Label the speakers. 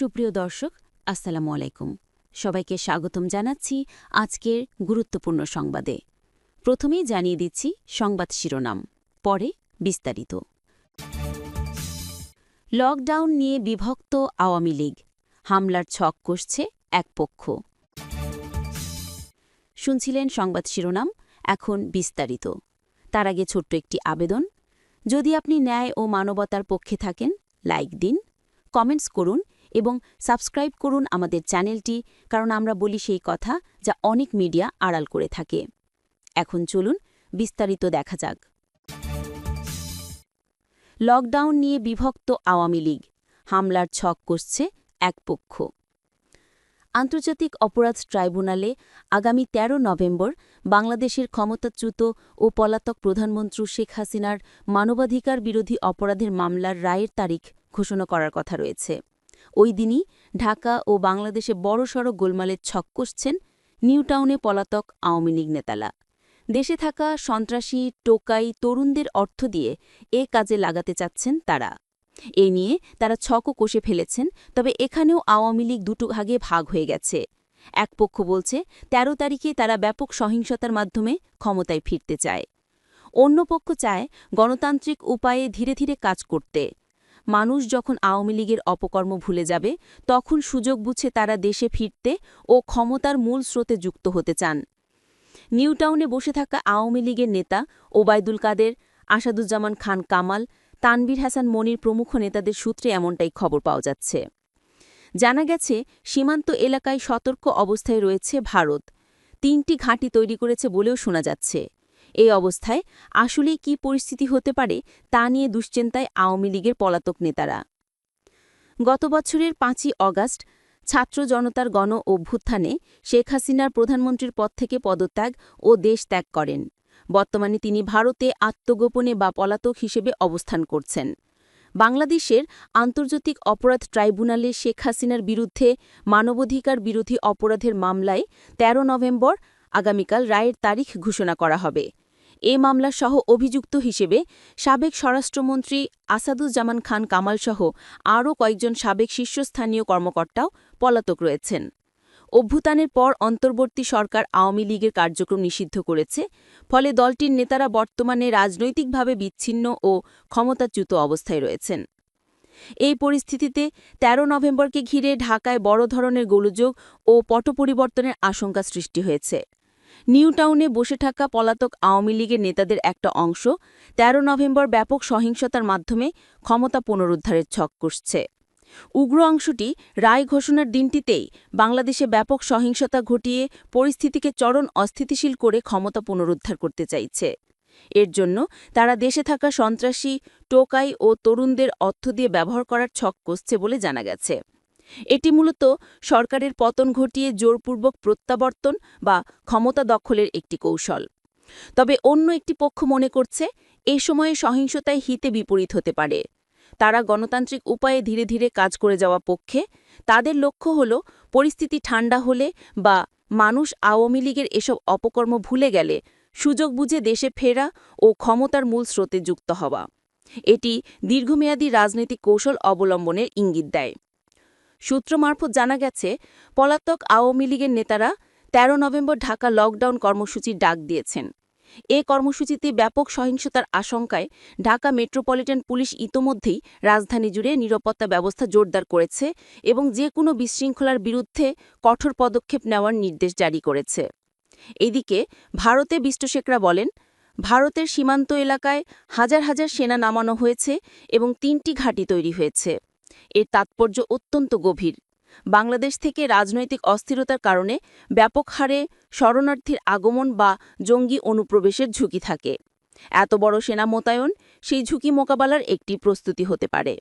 Speaker 1: সুপ্রিয় দর্শক, আসসালামু আলাইকুম। সবাইকে স্বাগতম জানাচ্ছি আজকের গুরুত্বপূর্ণ সংবাদে। প্রথমেই জানিয়ে দিচ্ছি সংবাদ শিরোনাম, পরে বিস্তারিত। লকডাউন নিয়ে বিভক্ত আওয়ামী লীগ, হামলার ছক কষছে এক পক্ষ। শুনছিলেন সংবাদ শিরোনাম, এখন বিস্তারিত। তার আগে ছোট্ট একটি আবেদন, যদি আপনি ন্যায় ও মানবতার পক্ষে থাকেন, লাইক দিন, কমেন্টস করুন এবং সাবস্ক্রাইব করুন আমাদের চ্যানেলটি, কারণ আমরা বলি সেই কথা যা অনেক মিডিয়া আড়াল করে থাকে। এখন চলুন বিস্তারিত দেখা যাক। লকডাউন নিয়ে বিভক্ত আওয়ামী লীগ, হামলার ছক কষছে এক পক্ষ। আন্তর্জাতিক অপরাধ ট্রাইব্যুনালে আগামী ১৩ নভেম্বর বাংলাদেশের ক্ষমতাচ্যুত ও পলাতক প্রধানমন্ত্রী শেখ হাসিনার মানবাধিকার বিরোধী অপরাধের মামলার রায়ের তারিখ ঘোষণা করার কথা রয়েছে। ওই দিনই ঢাকা ও বাংলাদেশে বড়সড় গোলমালের ছক কষছেন নিউটাউনে পলাতক আওয়ামী লীগ নেতালা। দেশে থাকা সন্ত্রাসী, টোকাই তরুণদের অর্থ দিয়ে এ কাজে লাগাতে চাচ্ছেন তারা। এ নিয়ে তারা ছকও কষে ফেলেছেন, তবে এখানেও আওয়ামী লীগ দুটো ভাগে ভাগ হয়ে গেছে। এক পক্ষ বলছে ১৩ তারিখে তারা ব্যাপক সহিংসতার মাধ্যমে ক্ষমতায় ফিরতে চায়। অন্য পক্ষ চায় গণতান্ত্রিক উপায়ে ধীরে ধীরে কাজ করতে। মানুষ যখন আওয়ামী লীগের অপকর্ম ভুলে যাবে, তখন সুযোগ বুঝে তারা দেশে ফিরতে ও ক্ষমতার মূল স্রোতে যুক্ত হতে চান। নিউটাউনে বসে থাকা আওয়ামী লীগের নেতা ওবায়দুল কাদের, আসাদুজ্জামান খান কামাল তানবির হাসান মনির প্রমুখ নেতাদের সূত্রে এমনটাই খবর পাওয়া যাচ্ছে। জানা গেছে, সীমান্ত এলাকায় সতর্ক অবস্থায় রয়েছে ভারত। তিনটি ঘাঁটি তৈরি করেছে বলেও শোনা যাচ্ছে। এই অবস্থায় আসলে কি পরিস্থিতি হতে পারে তা নিয়ে দুশ্চিন্তায় আওয়ামী লীগের পলাতক নেতারা। গত বছরের পাঁচই অগাস্ট ছাত্র জনতার গণ অভ্যুত্থানে শেখ হাসিনার প্রধানমন্ত্রীর পদ থেকে পদত্যাগ ও দেশ ত্যাগ করেন। বর্তমানে তিনি ভারতে আত্মগোপনে বা পলাতক হিসেবে অবস্থান করছেন। বাংলাদেশের আন্তর্জাতিক অপরাধ ট্রাইব্যুনালে শেখ হাসিনার বিরুদ্ধে মানবাধিকার বিরোধী অপরাধের মামলায় ১৩ নভেম্বর আগামীকাল রায়ের তারিখ ঘোষণা করা হবে। এ মামলা সহ অভিযুক্ত হিসেবে সাবেক স্বরাষ্ট্রমন্ত্রী আসাদুজ্জামান খান কামালসহ আরও কয়েকজন সাবেক শীর্ষস্থানীয় কর্মকর্তাও পলাতক রয়েছেন। অভ্যুত্থানের পর অন্তর্বর্তী সরকার আওয়ামী লীগের কার্যক্রম নিষিদ্ধ করেছে, ফলে দলটির নেতারা বর্তমানে রাজনৈতিকভাবে বিচ্ছিন্ন ও ক্ষমতাচ্যুত অবস্থায় রয়েছেন। এই পরিস্থিতিতে ১৩ নভেম্বরকে ঘিরে ঢাকায় বড় ধরনের গোলযোগ ও পটপরিবর্তনের আশঙ্কা সৃষ্টি হয়েছে। নিউটাউনে বসে থাকা পলাতক আওয়ামী লীগের নেতাদের একটা অংশ ১৩ নভেম্বর ব্যাপক সহিংসতার মাধ্যমে ক্ষমতা পুনরুদ্ধারের ছক কষছে। উগ্র অংশটি রায় ঘোষণার দিনটিতেই বাংলাদেশে ব্যাপক সহিংসতা ঘটিয়ে পরিস্থিতিকে চরণ অস্থিতিশীল করে ক্ষমতা পুনরুদ্ধার করতে চাইছে। এর জন্য তারা দেশে থাকা সন্ত্রাসী, টোকাই ও তরুণদের অর্থ দিয়ে ব্যবহার করার ছক কষছে বলে জানা গেছে। এটি মূলত সরকারের পতন ঘটিয়ে জোরপূর্বক প্রত্যাবর্তন বা ক্ষমতা দখলের একটি কৌশল। তবে অন্য একটি পক্ষ মনে করছে, এ সময়ে সহিংসতায় হিতে বিপরীত হতে পারে। তারা গণতান্ত্রিক উপায়ে ধীরে ধীরে কাজ করে যাওয়া পক্ষে। তাদের লক্ষ্য হল, পরিস্থিতি ঠান্ডা হলে বা মানুষ আওয়ামী লীগের এসব অপকর্ম ভুলে গেলে সুযোগ বুঝে দেশে ফেরা ও ক্ষমতার মূল স্রোতে যুক্ত হওয়া। এটি দীর্ঘমেয়াদী রাজনৈতিক কৌশল অবলম্বনের ইঙ্গিত দেয়। সূত্র মারফত জানা গেছে, পলাতক আওয়ামী লীগের নেতারা ১৩ নভেম্বর ঢাকা লকডাউন কর্মসূচির ডাক দিয়েছেন। এ কর্মসূচিতে ব্যাপক সহিংসতার আশঙ্কায় ঢাকা মেট্রোপলিটন পুলিশ ইতোমধ্যেই রাজধানী জুড়ে নিরাপত্তা ব্যবস্থা জোরদার করেছে এবং যে কোনো বিশৃঙ্খলার বিরুদ্ধে কঠোর পদক্ষেপ নেওয়ার নির্দেশ জারি করেছে। এদিকে ভারতে বিষ্টশেখরা বলেন, ভারতের সীমান্ত এলাকায় হাজার হাজার সেনা নামানো হয়েছে এবং তিনটি ঘাঁটি তৈরি হয়েছে। এর তাৎপর্য অত্যন্ত গভীর। বাংলাদেশ থেকে রাজনৈতিক অস্থিরতার কারণে ব্যাপক হারে শরণার্থীর আগমন বা জঙ্গি অনুপ্রবেশের ঝুঁকি থাকে। এত বড় সেনা মোতায়েন সেই ঝুঁকি মোকাবেলার একটি প্রস্তুতি হতে পারে।